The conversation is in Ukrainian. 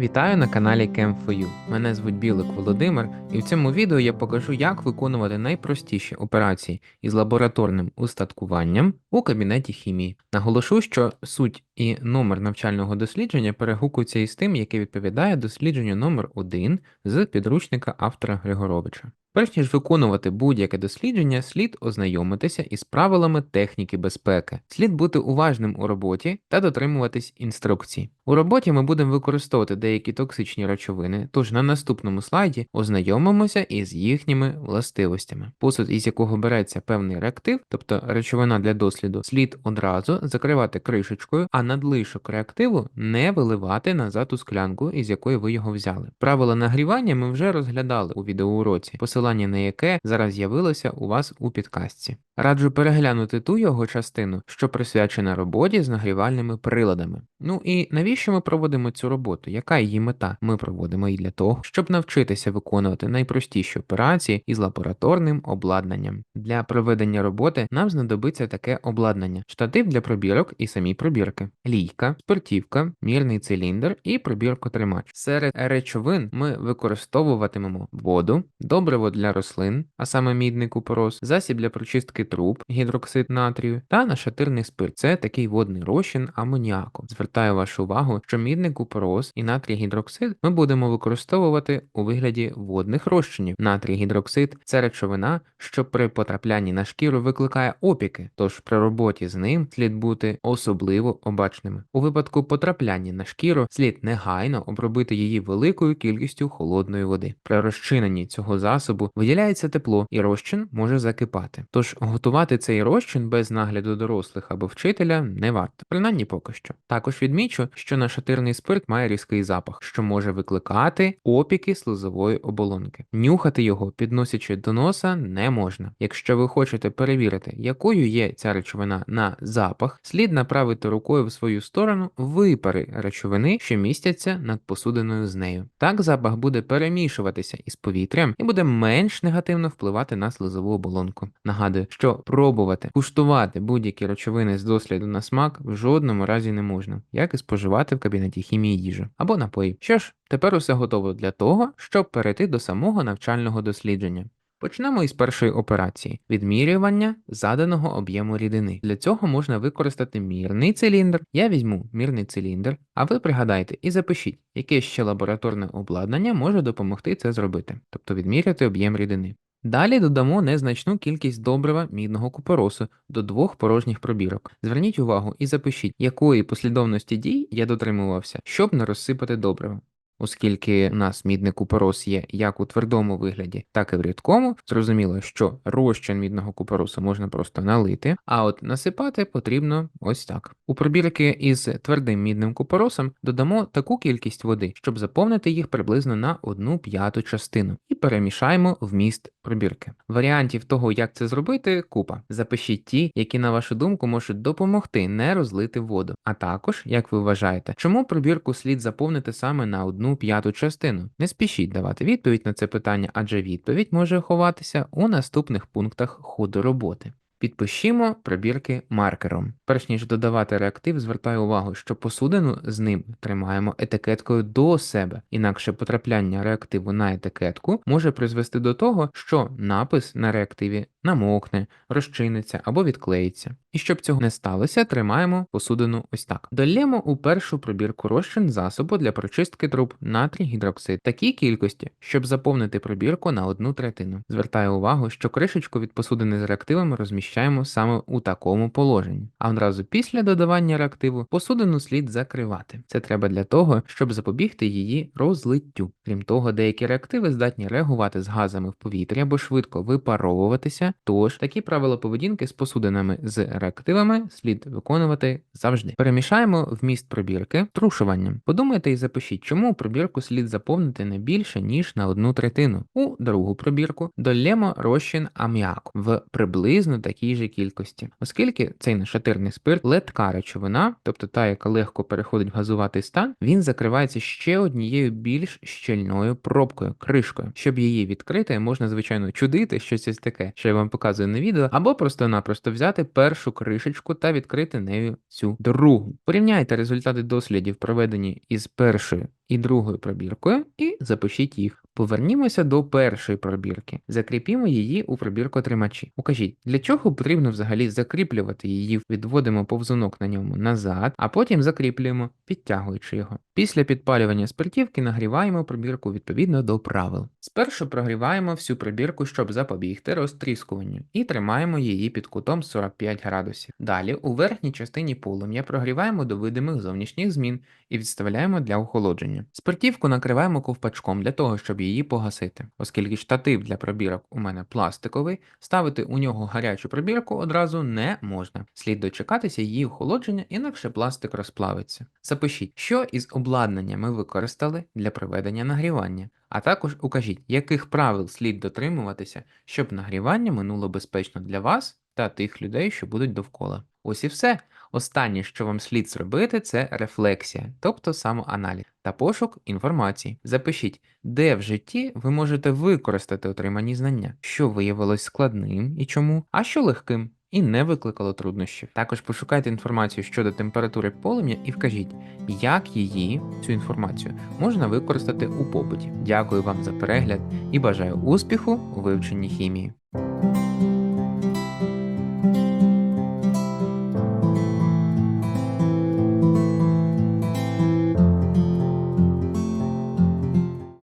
Вітаю на каналі Cam4U. Мене звуть Білик Володимир, і в цьому відео я покажу, як виконувати найпростіші операції із лабораторним устаткуванням у кабінеті хімії. Наголошу, що суть і номер навчального дослідження перегукуються із тим, яке відповідає дослідженню номер 1 з підручника автора Григоровича. Перш ніж виконувати будь-яке дослідження, слід ознайомитися із правилами техніки безпеки. Слід бути уважним у роботі та дотримуватись інструкцій. У роботі ми будемо використовувати деякі токсичні речовини, тож на наступному слайді ознайомимося із їхніми властивостями. Посуд, із якого береться певний реактив, тобто речовина для досліду, слід одразу закривати кришечкою, а надлишок реактиву не виливати назад у склянку, із якої ви його взяли. Правила нагрівання ми вже розглядали у відеоуроці, посилання на яке зараз з'явилося у вас у підкастці. Раджу переглянути ту його частину, що присвячена роботі з нагрівальними приладами. Ну і навіщо ми проводимо цю роботу? Яка її мета? Ми проводимо її для того, щоб навчитися виконувати найпростіші операції із лабораторним обладнанням. Для проведення роботи нам знадобиться таке обладнання: штатив для пробірок і самі пробірки, лійка, спиртівка, мірний циліндр і пробіркотримач. Серед речовин ми використовуватимемо воду, добриво для рослин, а саме мідний купорос, засіб для прочистки труб, гідроксид натрію та нашатирний спирт. Це такий водний розчин амоніаку. Звертаю вашу увагу, що мідний купорос і натрій гідроксид ми будемо використовувати у вигляді водних розчинів. Натрій гідроксид це речовина, що при потраплянні на шкіру викликає опіки, тож при роботі з ним слід бути особливо обачними. У випадку потрапляння на шкіру слід негайно обробити її великою кількістю холодної води. При розчиненні цього засобу виділяється тепло, і розчин може закипати. Тож готувати цей розчин без нагляду дорослих або вчителя не варто, принаймні поки що. Також відмічу, що нашатирний спирт має різкий запах, що може викликати опіки слизової оболонки. Нюхати його, підносячи до носа, не можна. Якщо ви хочете перевірити, якою є ця речовина на запах, слід направити рукою в свою сторону випари речовини, що містяться над посудиною з нею. Так запах буде перемішуватися із повітрям і буде менш негативно впливати на слизову оболонку. Нагадую, що пробувати куштувати будь-які речовини з досліду на смак в жодному разі не можна, як і споживати в кабінеті хімії їжу або напої. Що ж, тепер усе готово для того, щоб перейти до самого навчального дослідження. Почнемо із першої операції відмірювання заданого об'єму рідини. Для цього можна використати мірний циліндр. Я візьму мірний циліндр, а ви пригадайте і запишіть, яке ще лабораторне обладнання може допомогти це зробити, тобто відміряти об'єм рідини. Далі додамо незначну кількість добрива мідного купоросу до двох порожніх пробірок. Зверніть увагу і запишіть, якої послідовності дій я дотримувався, щоб не розсипати добриво. Оскільки у нас мідний купорос є як у твердому вигляді, так і в рідкому, зрозуміло, що розчин мідного купоросу можна просто налити, а от насипати потрібно ось так. У пробірки із твердим мідним купоросом додамо таку кількість води, щоб заповнити їх приблизно на одну п'яту частину, і перемішаємо вміст пробірки. Варіантів того, як це зробити, купа. Запишіть ті, які, на вашу думку, можуть допомогти не розлити воду. А також, як ви вважаєте, чому пробірку слід заповнити саме на одну п'яту частину? Не спішіть давати відповідь на це питання, адже відповідь може ховатися у наступних пунктах ходу роботи. Підпишімо пробірки маркером. Перш ніж додавати реактив, звертаю увагу, що посудину з ним тримаємо етикеткою до себе, інакше потрапляння реактиву на етикетку може призвести до того, що напис на реактиві намокне, розчиниться або відклеїться. І щоб цього не сталося, тримаємо посудину ось так. Долємо у першу пробірку розчин засобу для прочистки труб натрій гідроксид такій кількості, щоб заповнити пробірку на одну третину. Звертаю увагу, що кришечку від посудини з реактивами розміщаємо саме у такому положенні. А одразу після додавання реактиву посудину слід закривати. Це треба для того, щоб запобігти її розлиттю. Крім того, деякі реактиви здатні реагувати з газами в повітрі або швидко випаровуватися. Тож такі правила поведінки з посудинами з реактивами слід виконувати завжди. Перемішаємо вміст пробірки трушуванням. Подумайте і запишіть, чому пробірку слід заповнити не більше, ніж на одну третину. У другу пробірку долємо розчин аміаку в приблизно такій такій же кількості, оскільки цей нашатирний спирт легка речовина, тобто та, яка легко переходить в газуватий стан, він закривається ще однією більш щільною пробкою, кришкою. Щоб її відкрити, можна звичайно чудити щось ось таке, що я вам показую на відео, або просто-напросто взяти першу кришечку та відкрити нею цю другу. Порівняйте результати дослідів, проведені із першою і другою пробіркою, і запишіть їх. Повернімося до першої пробірки. Закріпімо її у пробірку тримачі. Укажіть, для чого потрібно взагалі закріплювати її, відводимо повзунок на ньому назад, а потім закріплюємо, підтягуючи його. Після підпалювання спиртівки нагріваємо пробірку відповідно до правил. Спершу прогріваємо всю пробірку, щоб запобігти розтріскуванню, і тримаємо її під кутом 45 градусів. Далі у верхній частині полум'я прогріваємо до видимих зовнішніх змін і відставляємо для охолодження. Спиртівку накриваємо ковпачком для того, щоб її погасити. Оскільки штатив для пробірок у мене пластиковий, ставити у нього гарячу пробірку одразу не можна. Слід дочекатися її охолодження, інакше пластик розплавиться. Запишіть, що із обладнання ми використали для проведення нагрівання, а також укажіть, яких правил слід дотримуватися, щоб нагрівання минуло безпечно для вас та тих людей, що будуть довкола. Ось і все. Останнє, що вам слід зробити, це рефлексія, тобто самоаналіз та пошук інформації. Запишіть, де в житті ви можете використати отримані знання, що виявилось складним і чому, а що легким. І не викликало труднощів. Також пошукайте інформацію щодо температури полум'я і вкажіть, як її, цю інформацію, можна використати у побуті. Дякую вам за перегляд і бажаю успіху у вивченні хімії.